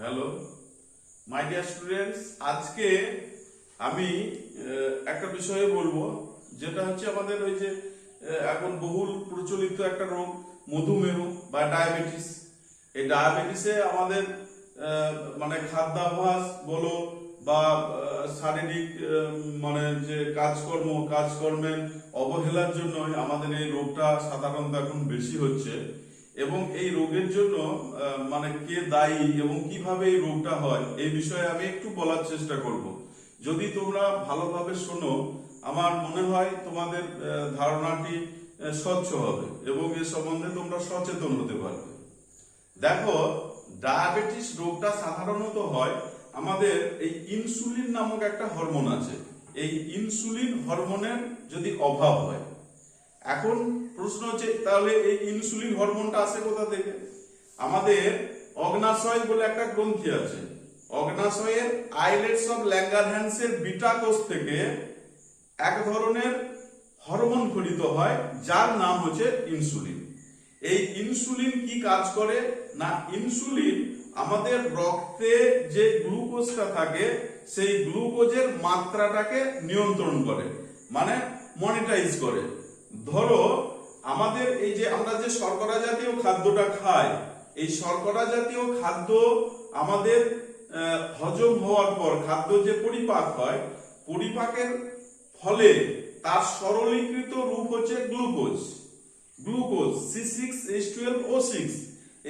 Hello my dear students আজকে আমি একটা বিষয়ে বলব, যেটা হচ্ছে আমাদের ওই যে এখন বহুল প্রচলিত একটা রোগ, মধুমেহ বা ডায়াবেটিস। এই ডায়াবেটিসে আমাদের মানে খাদ্যাভ্যাস বলো বা শারীরিক মানে যে কাজকর্ম, কাজকর্মের অবহেলার জন্যই আমাদের এই রোগটা সাধারণত এখন বেশি হচ্ছে। এবং এই রোগের জন্য মানে কে দায়ী এবং কীভাবে এই রোগটা হয়, এই বিষয়ে আমি একটু বলার চেষ্টা করব। যদি তোমরা ভালোভাবে শোনো, আমার মনে হয় তোমাদের ধারণাটি স্বচ্ছ হবে এবং এ সম্বন্ধে তোমরা সচেতন হতে পারবে। দেখো, ডায়াবেটিস রোগটা সাধারণত হয় আমাদের এই ইনসুলিন নামক একটা হরমোন আছে। এই ইনসুলিন হরমোনের যদি অভাব হয় এখন প্রশ্ন হচ্ছে, তাহলে এই ইনসুলিন হরমোনটা আসে কোথা থেকে? আমাদের অগ্নাশয় বলে একটা গ্রন্থি আছে। অগ্নাশয়ের আইলেটস অফ ল্যাঙ্গারহ্যান্সের বিটা কোষ থেকে এক ধরনের হরমোন খরিত হয়, যার নাম হচ্ছে ইনসুলিন। এই ইনসুলিন কি কাজ করে? না, ইনসুলিন আমাদের রক্তে যে গ্লুকোজটা থাকে, সেই গ্লুকোজের মাত্রাটাকে নিয়ন্ত্রণ করে মানে মনিটাইজ করে। ধরো, আমাদের এই যে আমরা যে শর্করা জাতীয় খাদ্যটা খাই, এই শর্করা জাতীয় খাদ্য আমাদের হজম হওয়ার পর, খাদ্য যে পরিপাক হয়, পরিপাকের ফলে তার সরলীকৃত রূপ হচ্ছে glucose. Glucose C six H twelve O six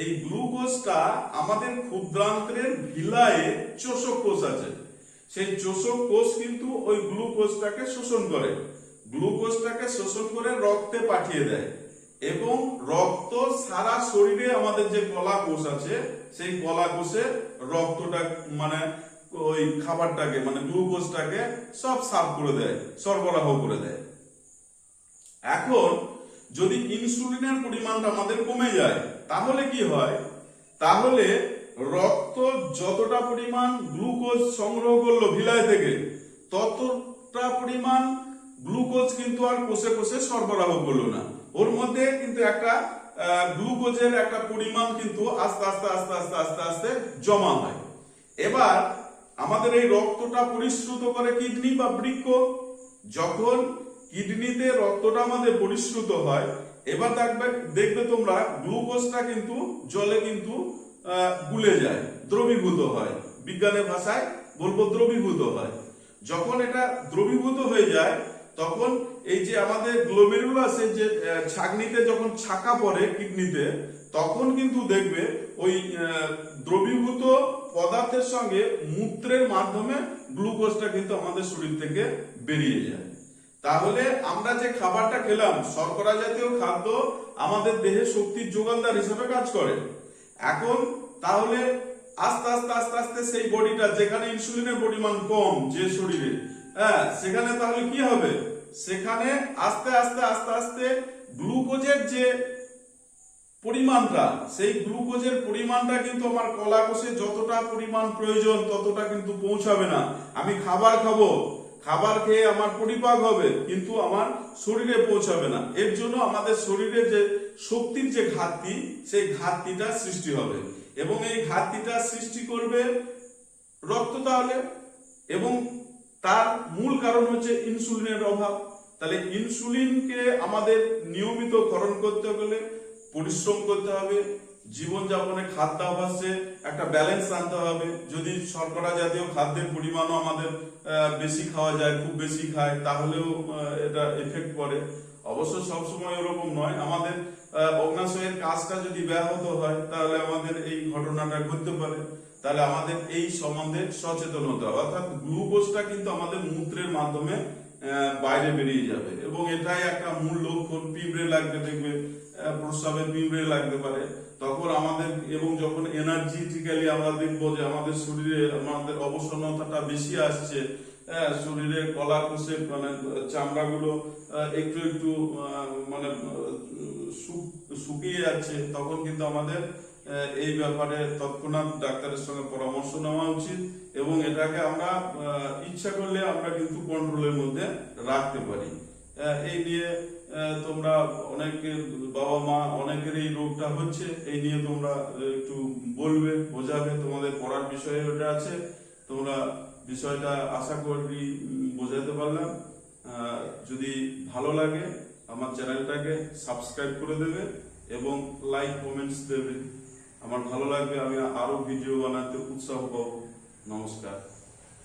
এই গ্লুকোজটা আমাদের ক্ষুদ্রান্ত্রের ভিলায়ে চোষক কোষ আছে। সেই চোষক কোষ কিন্তু ওই গ্লুকোজটাকে শোষণ করে। গ্লুকোজটাকে শোষণ করে রক্তে পাঠিয়ে দেয়। এবং রক্ত সারা শরীরে আমাদের যে কলা কোষ আছে, সেই কলা কোষে রক্তটা মানে ওই খাবারটাকে মানে গ্লুকোজটাকে সব সাফ করে দেয়, সরবরাহ করে দেয়। এখন যদি ইনসুলিনের পরিমাণটা আমাদের কমে যায়, তাহলে কি হয়? তাহলে রক্ত যতটা পরিমাণ গ্লুকোজ সংগ্রহ করল ভিলায় থেকে, ততটা পরিমাণ গ্লুকোজ কিন্তু আর কোষে কোষে সরবরাহ করল না। ওর মধ্যে কিন্তু একটা গ্লুকোজের একটা পরিমাণ কিন্তু আস্তে আস্তে আস্তে আস্তে আস্তে আস্তে জমা হয়। এবার আমাদের এই রক্তটা পরিশ্রুত করে কিডনি বা বৃক্ষ। যখন কিডনিতে রক্তটা আমাদের পরিশ্রুত হয়, এবার দেখবে দেখবে তোমরা, গ্লুকোজটা কিন্তু জলে কিন্তু গুলে যায়, দ্রবীভূত হয়। বিজ্ঞানের ভাষায় বলব দ্রবীভূত হয়। যখন এটা দ্রবীভূত হয়ে যায় তখন এই যে আমাদের গ্লোমেরুলাসের যে আহ, ছাকনিতে যখন ছাকা পড়ে কিডনিতে তখন কিন্তু দেখবে ওই দ্রবীভূত পদার্থের সঙ্গে মূত্রের মাধ্যমে গ্লুকোজটা কিন্তু আমাদের শরীর থেকে বেরিয়ে যায়। তাহলে আমরা যে খাবারটা খেলাম শর্করা জাতীয় খাদ্য আমাদের দেহে শক্তির যোগানদার হিসেবে কাজ করে। এখন তাহলে আস্তে আস্তে আস্তে আস্তে সেই বডিটা যেখানে ইনসুলিনের পরিমাণ কম যে শরীরে হ্যাঁ সেখানে তাহলে কি হবে? সেখানে আস্তে আস্তে আস্তে আস্তে গ্লুকোজের যে পরিমাণটা, সেই গ্লুকোজের পরিমাণটা কিন্তু আমার কলা কোষে যতটা পরিমাণ প্রয়োজন, ততটা কিন্তু পৌঁছাবে না। আমি খাবার খাব, খাবার খেয়ে আমার পরিপাক হবে, কিন্তু আমার শরীরে পৌঁছাবে না। এর জন্য আমাদের শরীরে যে শক্তির যে ঘাটতি, সেই ঘাটতিটা সৃষ্টি হবে। এবং এই ঘাটতিটা সৃষ্টি করবে রক্ত তাহলে, এবং তার মূল কারণ হচ্ছে ইনসুলিনের অভাব। তাহলে ইনসুলিনকে আমাদের নিয়মিত করণ করতে গেলে পরিশ্রম করতে হবে, জীবনযাপনে খাদ্যাভ্যাসে একটা ব্যালেন্স আনতে হবে। যদি শর্করা জাতীয় খাদ্যের পরিমাণও আমাদের বেশি খাওয়া যায়, খুব বেশি খায়, তাহলেও এটা এফেক্ট করে অবশ্য সবসময় ওরকম নয়। আমাদের অগ্নাশয়ের কাজটা যদি ব্যাহত হয়, তাহলে আমাদের এই ঘটনাটা ঘটতে পারে। তাহলে আমাদের এই সম্বন্ধে সচেতন হতে হবে। অর্থাৎ গ্লুকোজটা কিন্তু আমাদের মূত্রের মাধ্যমে বাইরে বেরিয়ে যাবে এবং এটাই একটা মূল লক্ষণ। পিঁপড়ে লাগতে দেখবে আহ, প্রস্রাবে পিঁপড়ে লাগতে পারে। তখন আমাদের এবং যখন এনার্জিটিক্যালি আমরা দেখব যে আমাদের শরীরে আমাদের অবসন্নতাটা বেশি আসছে শরীরে কলা কোষে মানে চামড়াগুলো একটু একটু মানে শুকিয়ে যাচ্ছে তখন কিন্তু আমাদের এই ব্যাপারে তৎক্ষণাৎ ডাক্তারের সঙ্গে পরামর্শ নেওয়া উচিত এবং এটাকে আমরা ইচ্ছা করলে আমরা কিন্তু কন্ট্রোলের মধ্যে রাখতে পারি। এই নিয়ে তোমরা অনেকের বাবা মা অনেকের এই রোগটা হচ্ছে, এই নিয়ে তোমরা একটু বলবে, বোঝাবে, তোমাদের পড়ার বিষয়ে ওটা আছে, তোমরা বিষয়টা আশা করি বোঝাতে পারলাম। যদি ভালো লাগে, আমার চ্যানেলটাকে সাবস্ক্রাইব করে দেবে এবং লাইক, কমেন্টস দেবে। আমার ভালো লাগবে আমি আরও ভিডিও বানাতে উৎসাহ পাবো। নমস্কার।